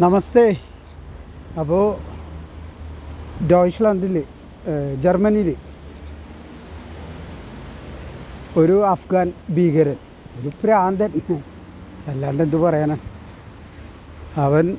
നമസ്തേ. അപ്പോൾ ഡോയ്ച്ച്ലാൻഡിൽ ജർമ്മനിയിൽ ഒരു അഫ്ഗാൻ ഭീകരൻ ഒരു പ്രാന്തൻ. അല്ലാണ്ട് എന്ത് പറയാനാ? അവൻ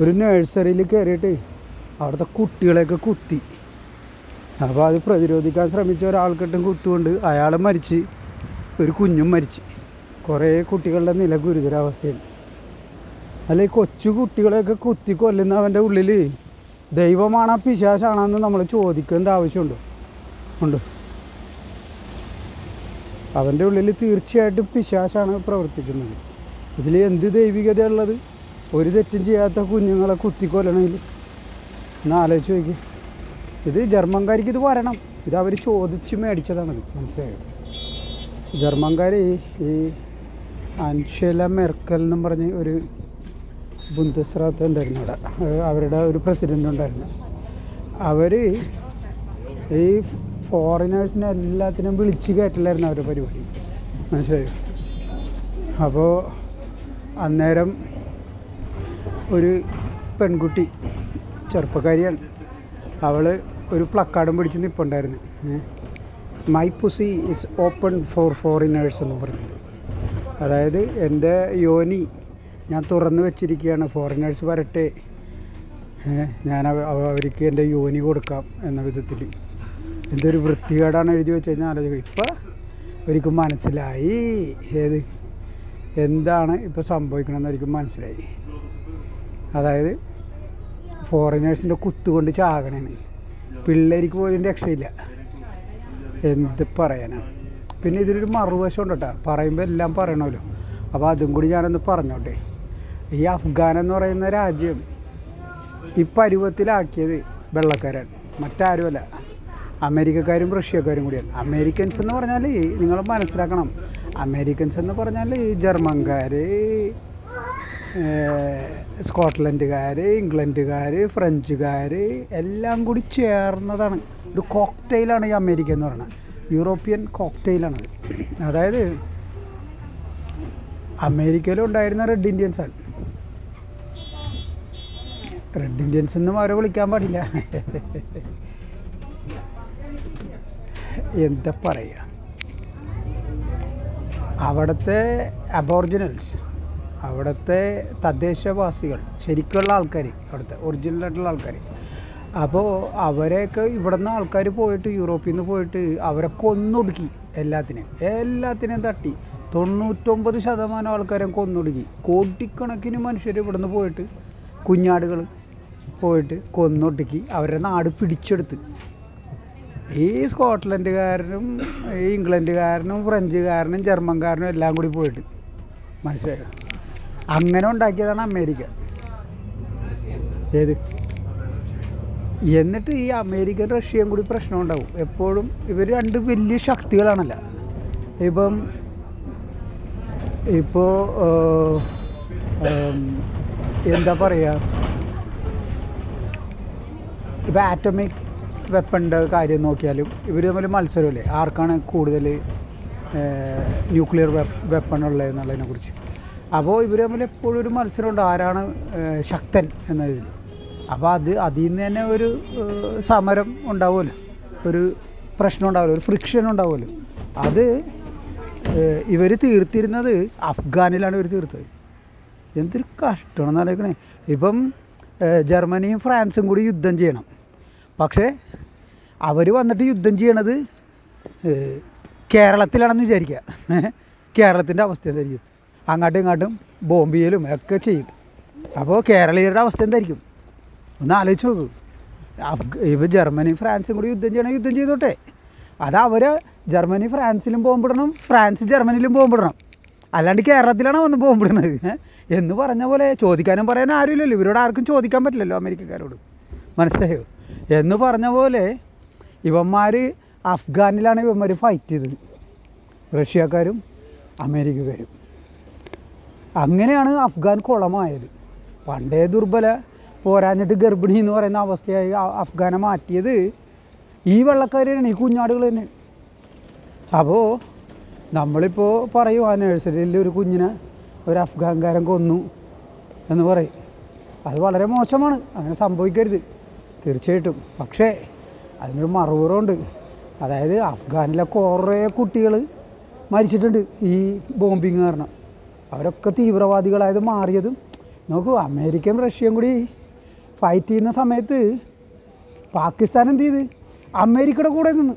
ഒരു നേഴ്സറിയിൽ കയറിയിട്ട് അവിടുത്തെ കുട്ടികളെയൊക്കെ കുത്തി. അപ്പോൾ അത് പ്രതിരോധിക്കാൻ ശ്രമിച്ച ഒരാൾക്കിട്ടും കുത്തുകൊണ്ട് അയാൾ മരിച്ച് ഒരു കുഞ്ഞും മരിച്ച്. കുറേ കുട്ടികളുടെ നില ഗുരുതരാവസ്ഥയാണ്. അല്ല കൊച്ചു കുട്ടികളെയൊക്കെ കുത്തി കൊല്ലുന്നവന്റെ ഉള്ളിൽ ദൈവമാണോ പിശാശാണെന്ന് നമ്മൾ ചോദിക്കേണ്ട ആവശ്യമുണ്ട്. ഉണ്ട്. അവന്റെ ഉള്ളിൽ തീർച്ചയായിട്ടും പിശാശാണ് പ്രവർത്തിക്കുന്നത്. ഇതിൽ എന്ത് ദൈവികത ഉള്ളത് ഒരു തെറ്റും ചെയ്യാത്ത കുഞ്ഞുങ്ങളെ കുത്തിക്കൊല്ലണമെങ്കിൽ ഒന്ന് ആലോചിച്ച് നോക്കി ഇത് ജർമ്മൻകാർക്ക് ഇത് വരണം. ഇത് അവർ ചോദിച്ച് മേടിച്ചതാണത്. മനസ്സിലായത് ജർമ്മൻകാർ ഈ അൻഷേല മെർക്കൽ എന്നും പറഞ്ഞ് ഒരു ബുന്ദസ്രാത്ത് ഉണ്ടായിരുന്നു അവിടെ അവരുടെ ഒരു പ്രസിഡന്റ് ഉണ്ടായിരുന്നു. അവർ ഈ ഫോറിനേഴ്സിനെ എല്ലാത്തിനും വിളിച്ചു കയറ്റില്ലായിരുന്നു അവരുടെ പരിപാടി. മനസ്സിലായോ? അപ്പോൾ അന്നേരം ഒരു പെൺകുട്ടി ചെറുപ്പക്കാരിയാണ്. അവൾ ഒരു പ്ലക്കാർഡും പിടിച്ച് നിൽപ്പുണ്ടായിരുന്നു my pussy is open for foreigners എന്ന് പറഞ്ഞിട്ട്. അതായത് എന്റെ യോനി ഞാൻ തുറന്നു വെച്ചിരിക്കുകയാണ്. ഫോറിനേഴ്സ് വരട്ടെ. ഞാൻ അവ- അവ- അവർക്ക് എന്റെ യോനി കൊടുക്കാം എന്ന വിധത്തിൽ. എന്തൊരു വൃത്തികേടാണ് എഴുതി വെച്ച് കഴിഞ്ഞാൽ ആലോചിക്കുക ഇപ്പം അവർക്ക് മനസ്സിലായി. ഏത്? എന്താണ് ഇപ്പോൾ സംഭവിക്കണമെന്ന് അവർക്ക് മനസ്സിലായി. അതായത് ഫോറിനേഴ്സിന്റെ കുത്തുകൊണ്ട് ചാകണേന്. പിള്ളേർക്ക് പോലും രക്ഷയില്ല. എന്ത് പറയാനാണ് പിന്നെ ഇതിലൊരു മറുവശം ഉണ്ട് കേട്ടോ. പറയുമ്പോൾ എല്ലാം പറയണമല്ലോ. അപ്പോൾ അതും കൂടി ഞാനൊന്ന് പറഞ്ഞോട്ടെ. ഈ അഫ്ഗാൻ എന്ന് പറയുന്ന രാജ്യം ഈ പരുവത്തിലാക്കിയത് വെള്ളക്കാരാണ്. മറ്റാരുമല്ല. അമേരിക്കക്കാരും റഷ്യക്കാരും കൂടിയാണ്. അമേരിക്കൻസ് എന്ന് പറഞ്ഞാൽ നിങ്ങൾ മനസ്സിലാക്കണം. അമേരിക്കൻസ് എന്ന് പറഞ്ഞാൽ ജർമ്മൻകാർ സ്കോട്ട്ലൻഡുകാർ ഇംഗ്ലണ്ടുകാർ ഫ്രഞ്ചുകാർ എല്ലാം കൂടി ചേർന്നതാണ്. ഒരു കോക്ടെയിലാണ് ഈ അമേരിക്ക എന്ന് പറയുന്നത്. യൂറോപ്യൻ കോക്ടെയിലാണ്. അതായത് അമേരിക്കയിലും ഉണ്ടായിരുന്ന റെഡ് ഇന്ത്യൻസാണ്. റെഡ് ഇന്ത്യൻസ് എന്നും അവരെ വിളിക്കാൻ പാടില്ല. എന്താ പറയുക അവിടുത്തെ അബോറിജിനൽസ് അവിടുത്തെ തദ്ദേശവാസികൾ ശരിക്കുള്ള ആൾക്കാർ അവിടുത്തെ ഒറിജിനൽ ആയിട്ടുള്ള ആൾക്കാർ അപ്പോൾ അവരെയൊക്കെ ഇവിടുന്ന് ആൾക്കാർ പോയിട്ട് യൂറോപ്പിൽ നിന്ന് പോയിട്ട് അവരെ കൊന്നൊടുക്കി എല്ലാത്തിനെയും എല്ലാത്തിനെയും തട്ടി. തൊണ്ണൂറ്റൊമ്പത് ശതമാനം ആൾക്കാരെ കൊന്നൊടുക്കി. കോടിക്കണക്കിന് മനുഷ്യർ ഇവിടുന്ന് പോയിട്ട് കുഞ്ഞാടുകൾ പോയിട്ട് കൊന്നൊട്ടിക്ക് അവരുടെ നാട് പിടിച്ചെടുത്ത്. ഈ സ്കോട്ട്ലൻഡുകാരനും ഈ ഇംഗ്ലണ്ടുകാരനും ഫ്രഞ്ചുകാരനും ജർമ്മൻകാരനും എല്ലാം കൂടി പോയിട്ട്. മനസ്സിലായോ? അങ്ങനെ ഉണ്ടാക്കിയതാണ് അമേരിക്ക. ഏത്? എന്നിട്ട് ഈ അമേരിക്കൻ റഷ്യയും കൂടി പ്രശ്നം ഉണ്ടാവും. എപ്പോഴും ഇവർ രണ്ട് വലിയ ശക്തികളാണല്ലോ. ഇപ്പം ഇപ്പോൾ എന്താ പറയുക ഇപ്പോൾ ആറ്റമിക് വെപ്പണിന്റെ കാര്യം നോക്കിയാലും ഇവർ തമ്മിൽ മത്സരമല്ലേ? ആർക്കാണ് കൂടുതൽ ന്യൂക്ലിയർ വെപ്പൺ ഉള്ളത് എന്നുള്ളതിനെ കുറിച്ച്. അപ്പോൾ ഇവർ തമ്മിൽ എപ്പോഴും ഒരു മത്സരമുണ്ട്. ആരാണ് ശക്തൻ എന്നതിൽ അപ്പോൾ അത് അതിൽ നിന്ന് തന്നെ ഒരു സമരം ഉണ്ടാവുമല്ലോ. ഒരു പ്രശ്നം ഉണ്ടാവുമല്ലോ. ഒരു ഫ്രിക്ഷൻ ഉണ്ടാവുമല്ലോ. അത് ഇവർ തീർത്തിരുന്നത് അഫ്ഗാനിലാണ് ഇവർ തീർത്തത്. എന്തൊരു കഷ്ടമാണെന്ന് ആലോചിക്കണേ. ഇപ്പം ജർമ്മനിയും ഫ്രാൻസും കൂടി യുദ്ധം ചെയ്യണം. പക്ഷേ അവർ വന്നിട്ട് യുദ്ധം ചെയ്യണത് കേരളത്തിലാണെന്ന് വിചാരിക്കുക. കേരളത്തിന്റെ അവസ്ഥ എന്തായിരിക്കും അങ്ങോട്ടും ഇങ്ങോട്ടും ബോംബെയിലും ഒക്കെ ചെയ്യും. അപ്പോൾ കേരളീയരുടെ അവസ്ഥ എന്തായിരിക്കും? ഒന്ന് ആലോചിച്ച് നോക്കൂ. ഇപ്പോൾ ജർമ്മനിയും ഫ്രാൻസും കൂടി യുദ്ധം ചെയ്യണം യുദ്ധം ചെയ്തോട്ടെ. അത് അവർ ജർമ്മനി ഫ്രാൻസിലും ബോംബിടണം ഫ്രാൻസ് ജർമ്മനിയിലും ബോംബിടണം അല്ലാണ്ട് കേരളത്തിലാണ് വന്ന് പോകുമ്പോഴുന്നത്? എന്ന് പറഞ്ഞ പോലെ ചോദിക്കാനും പറയാനും ആരുമില്ലല്ലോ. ഇവരോട് ആർക്കും ചോദിക്കാൻ പറ്റില്ലല്ലോ അമേരിക്കക്കാരോട്. മനസ്സിലായോ? എന്ന് പറഞ്ഞ പോലെ ഇവന്മാർ അഫ്ഗാനിലാണ് ഇവന്മാർ ഫൈറ്റ് ചെയ്തത്. റഷ്യക്കാരും അമേരിക്കക്കാരും. അങ്ങനെയാണ് അഫ്ഗാൻ കുളമായത്. പണ്ടേ ദുർബല പോരാഞ്ഞിട്ട് ഗർഭിണി എന്ന് പറയുന്ന അവസ്ഥയായി അഫ്ഗാനെ മാറ്റിയത് ഈ വെള്ളക്കാരാണ് ഈ കുഞ്ഞാടുകൾ തന്നെ. അപ്പോൾ നമ്മളിപ്പോൾ പറയും ആ നഴ്സറിയിൽ ഒരു കുഞ്ഞിനെ ഒരു അഫ്ഗാൻകാരൻ കൊന്നു എന്ന് പറയും. അത് വളരെ മോശമാണ്. അങ്ങനെ സംഭവിക്കരുത്. തീർച്ചയായിട്ടും. പക്ഷേ അതിനൊരു മറുപുറമുണ്ട് അതായത് അഫ്ഗാനിലെ കുറേ കുട്ടികൾ മരിച്ചിട്ടുണ്ട് ഈ ബോംബിങ് കാരണം. അവരൊക്കെ തീവ്രവാദികളായത് മാറിയതും നോക്കൂ അമേരിക്കയും റഷ്യയും കൂടി ഫൈറ്റ് ചെയ്യുന്ന സമയത്ത് പാകിസ്ഥാൻ എന്ത് ചെയ്ത്? അമേരിക്കയുടെ കൂടെ നിന്ന്.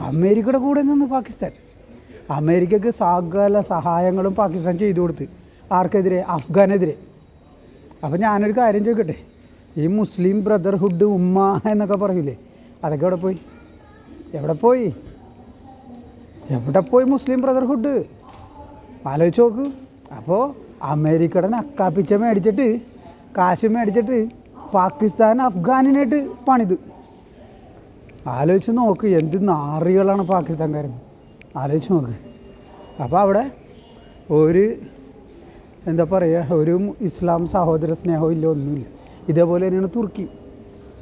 അമേരിക്കയുടെ കൂടെ നിന്ന് പാകിസ്ഥാൻ. അമേരിക്കക്ക് സകല സഹായങ്ങളും പാകിസ്ഥാൻ ചെയ്തു കൊടുത്ത്. ആർക്കെതിരെ? അഫ്ഗാനെതിരെ. അപ്പോൾ ഞാനൊരു കാര്യം ചോദിക്കട്ടെ? ഈ മുസ്ലിം ബ്രദർഹുഡ് ഉമ്മ എന്നൊക്കെ പറയൂലേ? അതൊക്കെ എവിടെ പോയി? എവിടെ പോയി? എവിടെ പോയി മുസ്ലിം ബ്രദർഹുഡ്? ആലോചിച്ച് നോക്ക്. അപ്പോൾ അമേരിക്കയുടെ നക്കാപ്പിച്ച മേടിച്ചിട്ട് കാശ് മേടിച്ചിട്ട് പാകിസ്ഥാൻ അഫ്ഗാനിനായിട്ട് പണിത്. ആലോചിച്ച് നോക്ക് എന്ത് നാറികളാണ് പാകിസ്ഥാൻകാരൻ ആലോചിച്ച് നോക്ക്. അപ്പോൾ അവിടെ ഒരു എന്താ പറയുക ഒരു ഇസ്ലാം സഹോദര സ്നേഹവും ഇല്ല ഒന്നുമില്ല. ഇതേപോലെ തന്നെയാണ് തുർക്കി.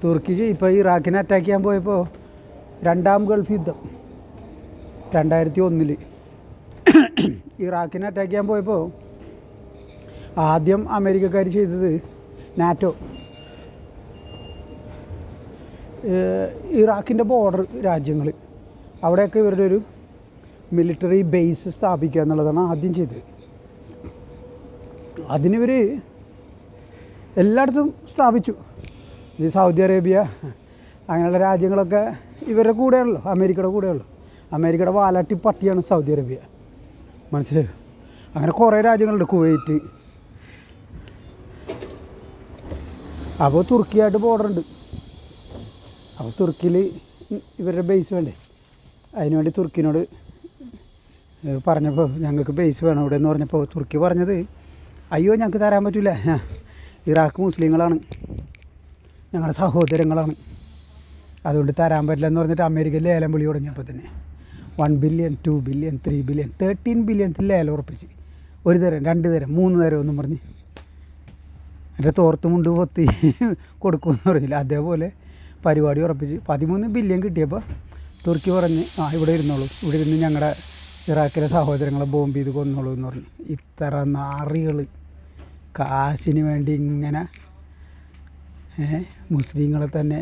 തുർക്കി ഇപ്പോൾ ഇറാഖിനെ അറ്റാക്ക് ചെയ്യാൻ പോയപ്പോൾ രണ്ടാം ഗൾഫ് യുദ്ധം രണ്ടായിരത്തി ഒന്നിൽ ഇറാഖിനെ അറ്റാക്ക് ചെയ്യാൻ പോയപ്പോൾ ആദ്യം അമേരിക്കക്കാർ ചെയ്തത് നാറ്റോ. ഇറാഖിന്റെ ബോർഡർ രാജ്യങ്ങൾ അവിടെയൊക്കെ ഇവരുടെ ഒരു മിലിറ്ററി ബേസ് സ്ഥാപിക്കുക എന്നുള്ളതാണ് ആദ്യം ചെയ്തത്. അതിനിവർ എല്ലായിടത്തും സ്ഥാപിച്ചു. ഈ സൗദി അറേബ്യ അങ്ങനെയുള്ള രാജ്യങ്ങളൊക്കെ ഇവരുടെ കൂടെയുള്ളൂ അമേരിക്കയുടെ കൂടെയുള്ളൂ അമേരിക്കയുടെ വാലാട്ടി പട്ടിയാണ് സൗദി അറേബ്യ. മനസ്സിലായോ? അങ്ങനെ കുറേ രാജ്യങ്ങളുണ്ട് കുവൈറ്റ്. അപ്പോൾ തുർക്കിയായിട്ട് ബോർഡർ ഉണ്ട്. അപ്പോൾ തുർക്കിയിൽ ഇവരുടെ ബേസ് വേണ്ടേ? അതിനുവേണ്ടി തുർക്കിനോട് പറഞ്ഞപ്പോൾ ഞങ്ങൾക്ക് ബേസ് വേണം ഇവിടെ എന്ന് പറഞ്ഞപ്പോൾ തുർക്കി പറഞ്ഞത് അയ്യോ ഞങ്ങൾക്ക് തരാൻ പറ്റില്ല ഇറാഖ് മുസ്ലിങ്ങളാണ്. ഞങ്ങളുടെ സഹോദരങ്ങളാണ്. അതുകൊണ്ട് തരാൻ പറ്റില്ല എന്ന് പറഞ്ഞിട്ട് അമേരിക്ക ലേലം വിളി തുടങ്ങിയപ്പോൾ തന്നെ. One billion two billion three billion thirteen ബില്യൺത്തിൽ ലേലം ഉറപ്പിച്ച്. ഒരു തരം രണ്ട് തരം മൂന്ന് തരം എന്നും പറഞ്ഞ്. എന്റെ തോർത്ത് മുണ്ട് പൊത്തി കൊടുക്കുമെന്ന് പറഞ്ഞില്ല. അതേപോലെ പരിപാടി ഉറപ്പിച്ച് പതിമൂന്ന് ബില്യൺ കിട്ടിയപ്പോൾ തുർക്കി പറഞ്ഞ് ആ ഇവിടെ ഇരുന്നോളൂ. ഇവിടെ ഇരുന്ന് ഞങ്ങളുടെ ഇറാഖിലെ സഹോദരങ്ങളെ ബോംബ് ചെയ്ത് കൊന്നോളൂ എന്ന് പറഞ്ഞു. ഇത്ര നാറികൾ കാശിന് വേണ്ടി ഇങ്ങനെ മുസ്ലിങ്ങളെ തന്നെ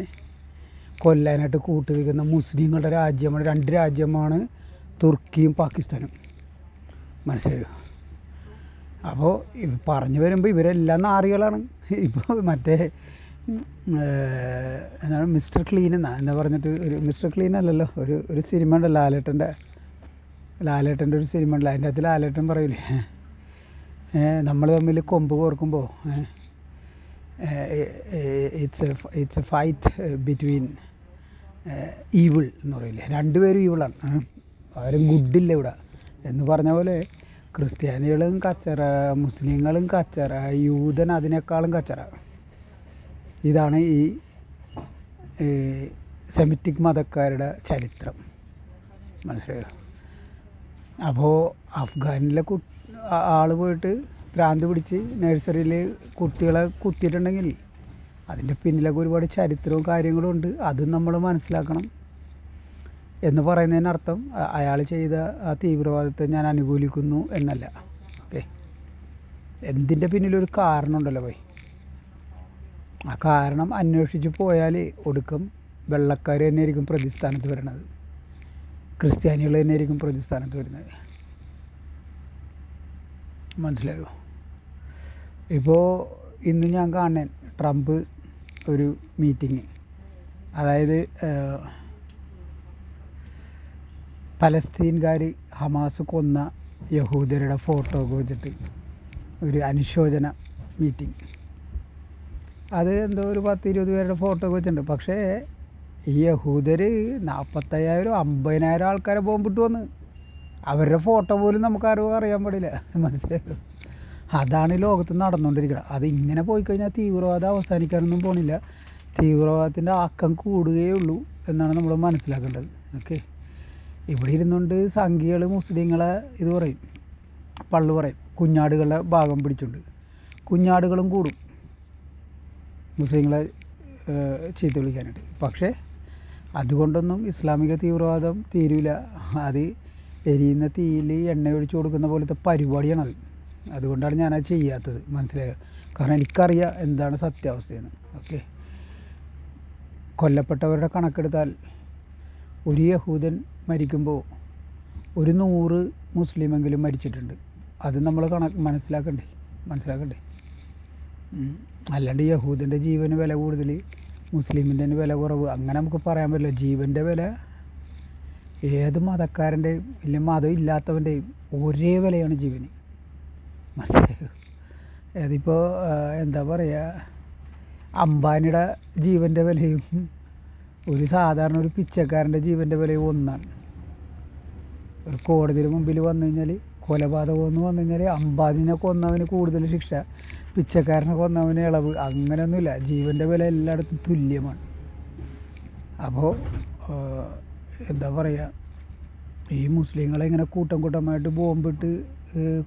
കൊല്ലാനായിട്ട് കൂട്ടു നിൽക്കുന്ന മുസ്ലിങ്ങളുടെ രാജ്യമാണ് രണ്ട് രാജ്യമാണ് തുർക്കിയും പാകിസ്ഥാനും. മനസ്സിലായോ? അപ്പോൾ പറഞ്ഞു വരുമ്പോൾ ഇവരെല്ലാം നാറികളാണ്. ഇപ്പോൾ മറ്റേ എന്താണ് മിസ്റ്റർ ക്ലീൻ എന്നാ എന്താ പറഞ്ഞിട്ട് ഒരു മിസ്റ്റർ ക്ലീൻ അല്ലല്ലോ ഒരു ഒരു സിനിമ ഉണ്ട് ലാലേട്ടന്റെ. ലാലേട്ടന്റെ ഒരു സിനിമ ഉണ്ട്. അതിന്റെ അകത്ത് ലാലേട്ടൻ പറയില്ലേ നമ്മൾ തമ്മിൽ കൊമ്പ് കോർക്കുമ്പോൾ it's it's a fight between evil എന്ന് പറയില്ലേ രണ്ടുപേരും ഈവിളാണ് ആരും ഗുഡില്ല ഇവിടെ. എന്ന് പറഞ്ഞ പോലെ ക്രിസ്ത്യാനികളും കച്ചറ മുസ്ലിങ്ങളും കച്ചറ യൂതൻ അതിനേക്കാളും കച്ചറ. ഇതാണ് ഈ സെമിറ്റിക് മതക്കാരുടെ ചരിത്രം. മനസ്സിലായോ? അപ്പോൾ അഫ്ഗാനിലെ ആൾ പോയിട്ട് ഭ്രാന്ത് പിടിച്ച് നഴ്സറിയിൽ കുട്ടികളെ കുത്തിയിട്ടുണ്ടെങ്കിൽ അതിന്റെ പിന്നിലൊക്കെ ഒരുപാട് ചരിത്രവും കാര്യങ്ങളും ഉണ്ട്. അതും നമ്മൾ മനസ്സിലാക്കണം എന്ന് പറയുന്നതിനർത്ഥം അയാൾ ചെയ്ത ആ തീവ്രവാദത്തെ ഞാൻ അനുകൂലിക്കുന്നു എന്നല്ല. ഓക്കെ? എന്തിന്റെ പിന്നിലൊരു കാരണമുണ്ടല്ലോ പോയി? ആ കാരണം അന്വേഷിച്ച് പോയാൽ ഒടുക്കം വെള്ളക്കാർ തന്നെയായിരിക്കും പ്രതിസ്ഥാനത്ത് വരണത്. ക്രിസ്ത്യാനികൾ തന്നെ ആയിരിക്കും പ്രതിസ്ഥാനത്ത് വരുന്നത്. മനസ്സിലായോ? ഇപ്പോൾ ഇന്ന് ഞാൻ കാണാൻ ട്രംപ് ഒരു മീറ്റിങ് അതായത് പലസ്തീൻകാർ ഹമാസ് കൊന്ന യഹൂദരുടെ ഫോട്ടോ വെച്ചിട്ട് ഒരു അനുശോചന മീറ്റിംഗ്. അത് എന്തോ ഒരു പത്ത് ഇരുപത് പേരുടെ ഫോട്ടോ വെച്ചിട്ടുണ്ട്. പക്ഷേ ഈ യഹൂദർ നാൽപ്പത്തയ്യായിരം അമ്പതിനായിരം ആൾക്കാരെ ബോംബിട്ട് വന്ന്. അവരുടെ ഫോട്ടോ പോലും നമുക്ക് അറിവ് അറിയാൻ പാടില്ല. മനസ്സിലായോ? അതാണ് ഈ ലോകത്ത് നടന്നുകൊണ്ടിരിക്കുന്നത് അത് ഇങ്ങനെ പോയി കഴിഞ്ഞാൽ തീവ്രവാദം അവസാനിക്കാനൊന്നും പോണില്ല. തീവ്രവാദത്തിന്റെ ആക്കം കൂടുകയേ ഉള്ളൂ എന്നാണ് നമ്മൾ മനസ്സിലാക്കേണ്ടത്. ഓക്കെ? ഇവിടെ ഇരുന്നുകൊണ്ട് സംഖ്യകൾ മുസ്ലിങ്ങളെ ഇത് പറയും. പള്ളു പറയും. കുഞ്ഞാടുകളുടെ ഭാഗം പിടിച്ചുണ്ട്. കുഞ്ഞാടുകളും കൂടും. മുസ്ലിങ്ങളെ ചീത്ത വിളിക്കാനായിട്ട്. പക്ഷേ അതുകൊണ്ടൊന്നും ഇസ്ലാമിക തീവ്രവാദം തീരില്ല അത് എരിയുന്ന തീയിൽ എണ്ണ ഒഴിച്ചു കൊടുക്കുന്ന പോലത്തെ പരിപാടിയാണത് അതുകൊണ്ടാണ് ഞാനത് ചെയ്യാത്തത്. മനസ്സിലായോ? കാരണം എനിക്കറിയാം എന്താണ് സത്യാവസ്ഥയെന്ന്. ഓക്കെ? കൊല്ലപ്പെട്ടവരുടെ കണക്കെടുത്താൽ ഒരു യഹൂദൻ മരിക്കുമ്പോൾ ഒരു നൂറ് മുസ്ലിമെങ്കിലും മരിച്ചിട്ടുണ്ട്. അത് നമ്മൾ കണക്ക് മനസ്സിലാക്കണ്ടേ? മനസ്സിലാക്കണ്ടേ. അല്ലാണ്ട് യഹൂദന്റെ ജീവന് വില കൂടുതൽ മുസ്ലിമിന്റെ വില കുറവ്. അങ്ങനെ നമുക്ക് പറയാൻ പറ്റില്ല. ജീവന്റെ വില ഏത് മതക്കാരന്റെയും ഇല്ലെങ്കിൽ മതം ഇല്ലാത്തവന്റെയും ഒരേ വിലയാണ് ജീവന്. മനസ്സിലായോ? അതിപ്പോൾ എന്താ പറയുക അംബാനിയുടെ ജീവന്റെ വിലയും ഒരു സാധാരണ ഒരു പിച്ചക്കാരന്റെ ജീവന്റെ വിലയും ഒന്നാണ്. ഒരു കോടതിയുടെ മുമ്പിൽ വന്നു കഴിഞ്ഞാൽ കൊലപാതകം എന്ന് വന്നു കഴിഞ്ഞാൽ അംബാനിനെ കൊന്നവന് കൂടുതൽ ശിക്ഷ. പിച്ചക്കാരനെ കൊന്നവന് ഇളവ്. അങ്ങനെയൊന്നുമില്ല. ജീവന്റെ വില എല്ലായിടത്തും തുല്യമാണ്. അപ്പോൾ എന്താ പറയുക ഈ മുസ്ലിങ്ങളെ ഇങ്ങനെ കൂട്ടം കൂട്ടമായിട്ട് ബോംബിട്ട്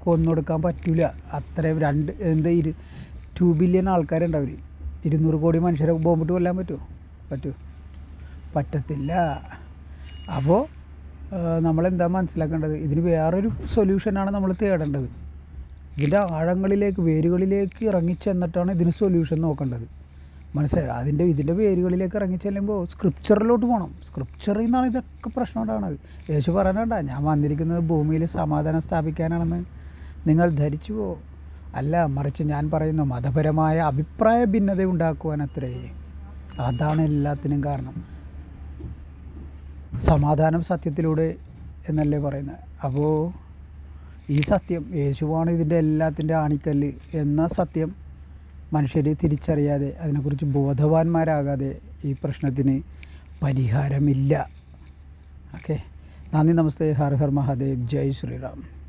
കൊന്നൊടുക്കാൻ പറ്റില്ല അത്രയും രണ്ട് എന്താ ഇരു ടു ബില്യൺ ആൾക്കാരുണ്ട് അവർ ഇരുന്നൂറ് കോടി മനുഷ്യരെ ബോംബിട്ട് കൊല്ലാൻ പറ്റുമോ പറ്റുമോ പറ്റത്തില്ല. അപ്പോൾ നമ്മളെന്താ മനസ്സിലാക്കേണ്ടത്? ഇതിന് വേറൊരു സൊല്യൂഷനാണ് നമ്മൾ തേടേണ്ടത്. ഇതിന്റെ ആഴങ്ങളിലേക്ക് വേരുകളിലേക്ക് ഇറങ്ങിച്ചെന്നിട്ടാണ് ഇതിന് സൊല്യൂഷൻ നോക്കേണ്ടത്. മനസ്സിലായി? അതിന്റെ ഇതിന്റെ വേരുകളിലേക്ക് ഇറങ്ങി ചെല്ലുമ്പോൾ സ്ക്രിപ്ചറിലോട്ട് പോകണം സ്ക്രിപ്ചറിൽ നിന്നാണ് ഇതൊക്കെ പ്രശ്നം ഉണ്ടാകുന്നത് യേശു പറയാനുണ്ട ഞാൻ വന്നിരിക്കുന്നത് ഭൂമിയിൽ സമാധാനം സ്ഥാപിക്കാനാണെന്ന്. നിങ്ങൾ ധരിച്ചു പോ അല്ല മറിച്ച് ഞാൻ പറയുന്നു മതപരമായ അഭിപ്രായ ഭിന്നത ഉണ്ടാക്കുവാൻ അത്രേ. അതാണ് എല്ലാത്തിനും കാരണം. സമാധാനം സത്യത്തിലൂടെ എന്നല്ലേ പറയുന്നത്? അപ്പോൾ ഈ സത്യം യേശുവാണ് ഇതിന്റെ എല്ലാത്തിന്റെ ആണിക്കല്ല് എന്ന സത്യം മനുഷ്യർ തിരിച്ചറിയാതെ അതിനെക്കുറിച്ച് ബോധവാന്മാരാകാതെ ഈ പ്രശ്നത്തിന് പരിഹാരമില്ല. ഓക്കെ. നന്ദി നമസ്തേ. ഹർ ഹർ മഹാദേവ്. ജയ് ശ്രീറാം.